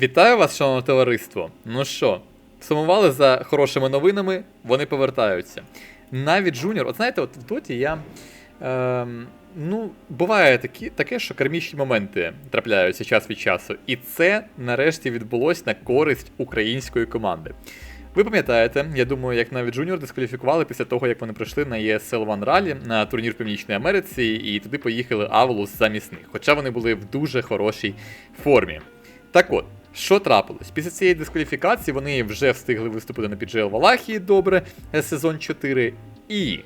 Вітаю вас, шановне товариство. Ну що, сумували за хорошими новинами, вони повертаються. Навіть Джуніор, от знаєте, от в доті я. Ем, ну, буває такі, таке, що кармічні моменти трапляються час від часу. І це нарешті відбулось на користь української команди. Ви пам'ятаєте, я думаю, як навіть Джуніор дискваліфікували після того, як вони прийшли на ESL One Rally на турнір в Північній Америці, і туди поїхали Авелус замість них. Хоча вони були в дуже хорошій формі. Так от, що трапилось? Після цієї дискваліфікації вони вже встигли виступити на піджел Валахії добре сезон 4 і.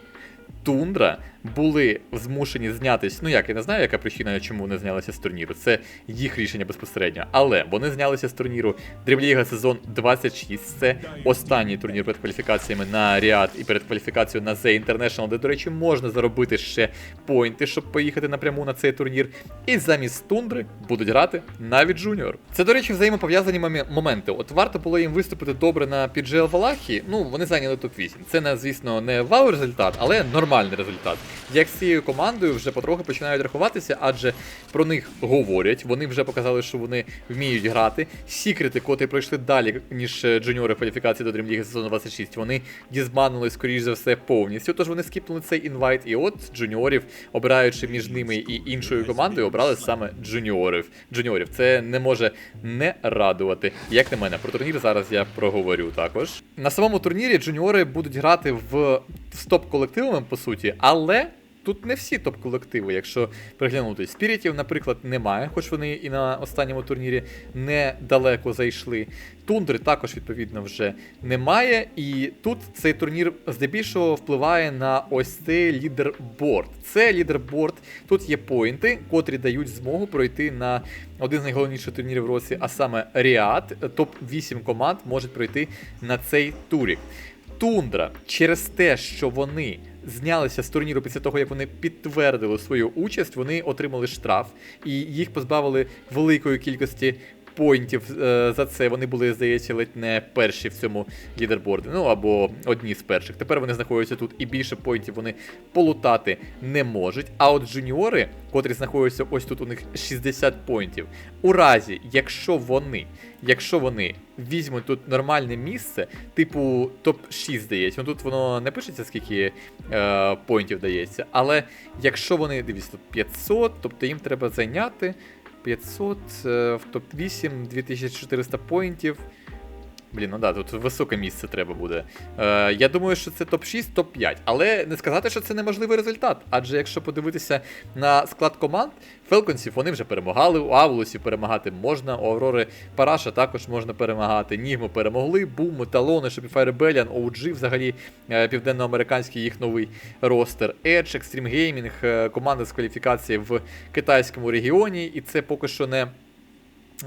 Тундра були змушені знятись. Ну як, я не знаю, яка причина, чому вони знялися з турніру. Це їх рішення безпосередньо. Але вони знялися з турніру Дрівліга сезон 26. Це останній турнір перед кваліфікаціями на Ріад і перед кваліфікацією на The International, де, до речі, можна заробити ще поінти, щоб поїхати напряму на цей турнір. І замість тундри будуть грати навіть Джуніор. Це, до речі, взаємопов'язані моменти. От варто було їм виступити добре на піджел Валахії. Ну, вони зайняли топ-8. Це, звісно, не вау результат, але нормальний результат. Як з цією командою вже потроху починають рахуватися, адже про них говорять. Вони вже показали, що вони вміють грати. Сікрети, котрі пройшли далі, ніж е, джуніори кваліфікації до Дрімліги сезону 26, вони дізбанили, скоріш за все, повністю. Тож вони скіпнули цей інвайт. І от джуніорів, обираючи між ними і іншою командою, обрали саме джуніорів. Джуніорів. Це не може не радувати. Як на мене, про турнір зараз я проговорю також. На самому турнірі джуніори будуть грати в з топ-колективами, по суті, але. Тут не всі топ-колективи, якщо приглянути. Спірітів, наприклад, немає, хоч вони і на останньому турнірі недалеко зайшли. Тундри також, відповідно, вже немає. І тут цей турнір здебільшого впливає на ось цей лідерборд. Це лідерборд. Тут є поінти, котрі дають змогу пройти на один з найголовніших турнірів в році, а саме Ріад. Топ-8 команд можуть пройти на цей турік. Тундра через те, що вони знялися з турніру після того, як вони підтвердили свою участь, вони отримали штраф і їх позбавили великої кількості поінтів е, за це. Вони були, здається, ледь не перші в цьому лідерборді. Ну або одні з перших. Тепер вони знаходяться тут і більше поінтів вони полутати не можуть. А от джуніори, котрі знаходяться ось тут, у них 60 поінтів. У разі, якщо вони, якщо вони візьмуть тут нормальне місце, типу топ-6 здається. Ну тут воно не пишеться, скільки е, поінтів дається. Але якщо вони дивіться, тут 500, тобто їм треба зайняти 500 е, в топ-8, 2400 поінтів. Блін, ну да, тут високе місце треба буде. Е, я думаю, що це топ-6, топ-5. Але не сказати, що це неможливий результат. Адже якщо подивитися на склад команд, Фелконсів вони вже перемагали, у Аволосів перемагати можна, у Аврори Параша також можна перемагати. Нігму перемогли, Бум, Талони, Shopify Rebellion, OG, взагалі е, південноамериканський їх новий ростер, Edge, Extreme Gaming, команда з кваліфікації в китайському регіоні, і це поки що не.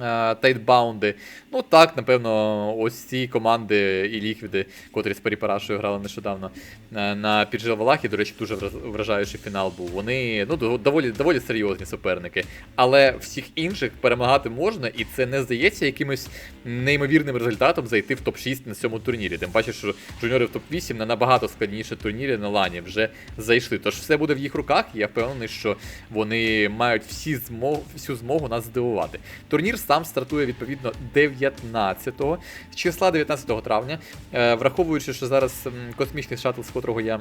Е, Тайтбаунди. Ну так, напевно, ось ці команди і ліквіди, котрі з Паріпарашою грали нещодавно е, на піджил Валахі, до речі, дуже вражаючий фінал був. Вони ну, доволі, доволі серйозні суперники. Але всіх інших перемагати можна, і це не здається якимось неймовірним результатом зайти в топ-6 на цьому турнірі. Тим паче, що жуніори в топ-8 на набагато складніше турнірі на лані вже зайшли. Тож все буде в їх руках, і я впевнений, що вони мають всі змог, всю змогу нас здивувати. Турнір сам стартує відповідно 19-го, з числа 19 травня, Е, враховуючи, що зараз космічний шаттл, з котрого я.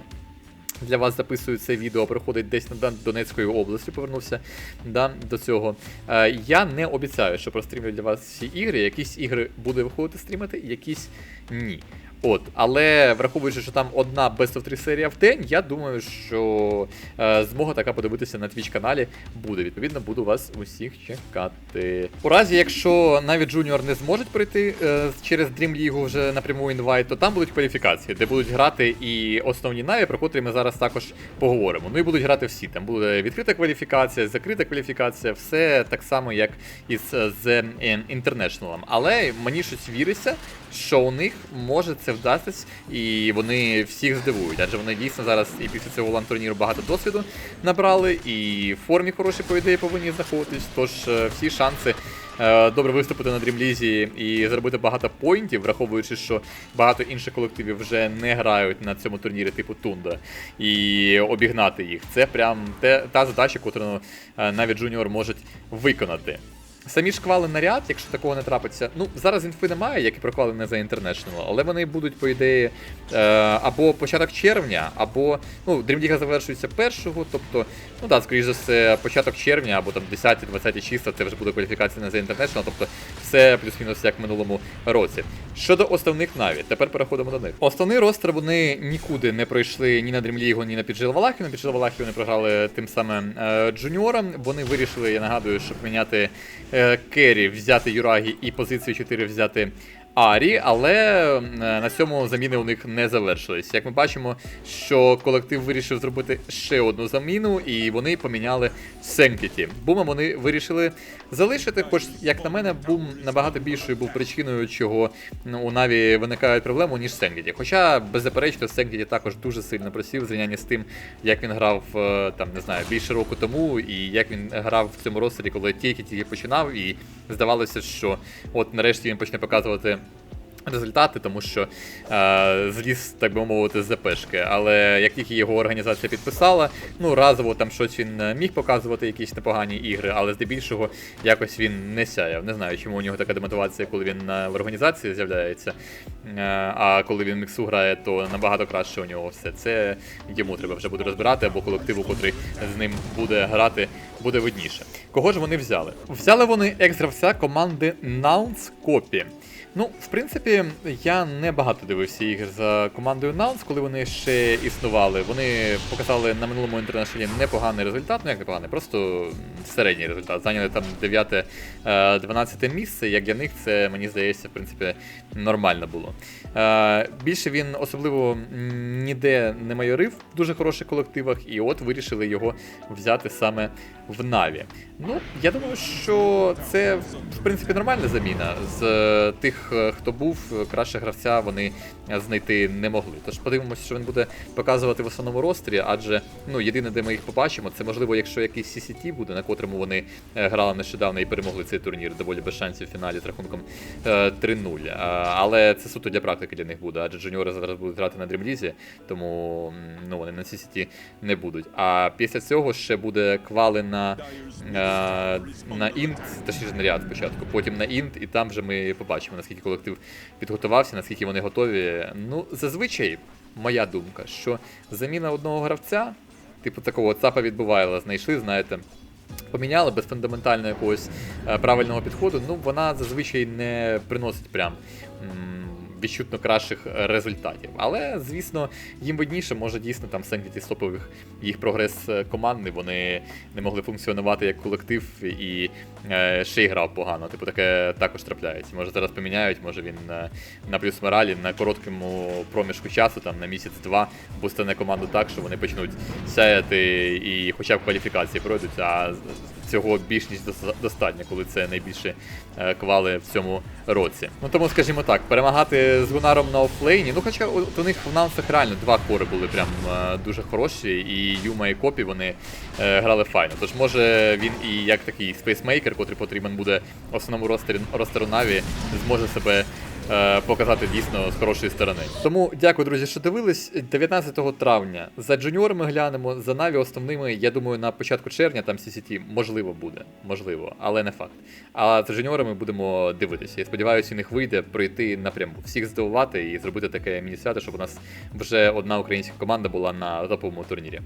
Для вас записую це відео, проходить десь над Донецької областю, повернувся да, до цього. Е, я не обіцяю, що прострімлю для вас всі ігри. Якісь ігри буде виходити стрімити, якісь ні. От, але враховуючи, що там одна Best of 3 серія в день, я думаю, що е, змога така подивитися на Twitch каналі буде. Відповідно, буду вас усіх чекати. У разі, якщо навіть Junior не зможуть пройти е, через Dream League вже напряму інвайт, то там будуть кваліфікації, де будуть грати і основні наві, про котрі ми зараз також поговоримо. Ну і будуть грати всі. Там буде відкрита кваліфікація, закрита кваліфікація, все так само, як із The International. Але мені щось віриться, що у них може це вдастись, і вони всіх здивують. Адже вони дійсно зараз і після цього лан турніру багато досвіду набрали, і в формі хороші, по ідеї, повинні знаходитись. Тож е, всі шанси. е, Добре виступити на дрімлізі і зробити багато поінтів, враховуючи, що багато інших колективів вже не грають на цьому турнірі типу Тунда, і обігнати їх. Це прям те, та задача, яку е, навіть Джуніор можуть виконати. Самі ж квали на ряд, якщо такого не трапиться. Ну, зараз інфи немає, як і про не за International, але вони будуть, по ідеї, е, або початок червня, або. Ну, Dream завершується першого, тобто, ну так, скоріш за все, початок червня, або там 10-20 числа, це вже буде кваліфікація на The International, тобто все плюс-мінус як в минулому році. Щодо основних наві, тепер переходимо до них. Основний ростер вони нікуди не пройшли ні на League, ні на Піджил. На Піджил вони програли тим самим е, джуніорам. Вони вирішили, я нагадую, щоб міняти Керрі, взяти Юрагі і позицію 4 взяти. Арі, але е, на цьому заміни у них не завершились. Як ми бачимо, що колектив вирішив зробити ще одну заміну, і вони поміняли Sanctity. Бумом вони вирішили залишити, хоч, як на мене, бум набагато більшою був причиною, чого ну, у Наві виникають проблеми, ніж Sanctity. Хоча, беззаперечно, Sanctity також дуже сильно просів в зрівнянні з тим, як він грав е, там, не знаю, більше року тому, і як він грав в цьому розстрілі, коли тільки-тільки починав, і здавалося, що от нарешті він почне показувати. Результати, тому що е, зліз, так би мовити, з ЗПшки. Але як тільки його організація підписала, ну разово там щось він е, міг показувати, якісь непогані ігри, але здебільшого якось він не сяяв. Не знаю, чому у нього така демотивація, коли він е, в організації з'являється. Е, а коли він міксу грає, то набагато краще у нього все. Це йому треба вже буде розбирати, або колективу, котрий з ним буде грати, буде видніше. Кого ж вони взяли? Взяли вони екс-гравця команди Nouns Copy. Ну, в принципі, я не багато дивився ігр за командою Nouns, коли вони ще існували. Вони показали на минулому інтернешналі непоганий результат, ну як непоганий, просто середній результат. Зайняли там 9-12 місце. Як для них це, мені здається, в принципі, нормально було. Е, Більше він особливо ніде не майорив в дуже хороших колективах, і от вирішили його взяти саме в Наві. Ну, я думаю, що це в принципі нормальна заміна. З е, тих, е, хто був, е, краще гравця вони е, знайти не могли. Тож подивимося, що він буде показувати в основному рострі, адже ну єдине, де ми їх побачимо, це можливо, якщо якийсь CCT буде, на котрому вони е, грали нещодавно і перемогли цей турнір доволі без шансів в фіналі з рахунком е, 3-0. Е, Але це суто для практики для них буде, адже джуніори зараз будуть грати на дрімлізі, тому ну вони на CCT не будуть. А після цього ще буде квали на, е, на інт, точніше на ряд спочатку, потім на інт, і там вже ми побачимо, наскільки колектив підготувався, наскільки вони готові. Ну, зазвичай, моя думка, що заміна одного гравця, типу такого ЦАПа відбувайла, знайшли, знаєте. Поміняли без фундаментального якогось е, правильного підходу, ну вона зазвичай не приносить прям відчутно кращих е, результатів. Але, звісно, їм видніше, може дійсно там Sanctity стопових їх прогрес е, командний, вони не могли функціонувати як колектив і е, ще й грав погано. Типу таке також трапляється. Може зараз поміняють, може він на плюс моралі на короткому проміжку часу, там на місяць-два, бустане команду так, що вони почнуть сяяти і хоча б кваліфікації пройдуть, а цього більш ніж достатньо, коли це найбільше е, квали в цьому році. Ну тому, скажімо так, перемагати з Гунаром на офлейні. Ну, хоча у них в нансах реально два кори були прям е, дуже хороші, і Юма і Копі вони е, грали файно. Тож може він і як такий спейсмейкер, котрий потрібен буде основному ростеру Наві, зможе себе показати дійсно з хорошої сторони. Тому дякую, друзі, що дивились. 19 травня за джуніорами глянемо, за Наві основними, я думаю, на початку червня там CCT можливо буде, можливо, але не факт. А за джуніорами будемо дивитися. Я сподіваюся, у них вийде пройти напряму, всіх здивувати і зробити таке міні-свято, щоб у нас вже одна українська команда була на топовому турнірі.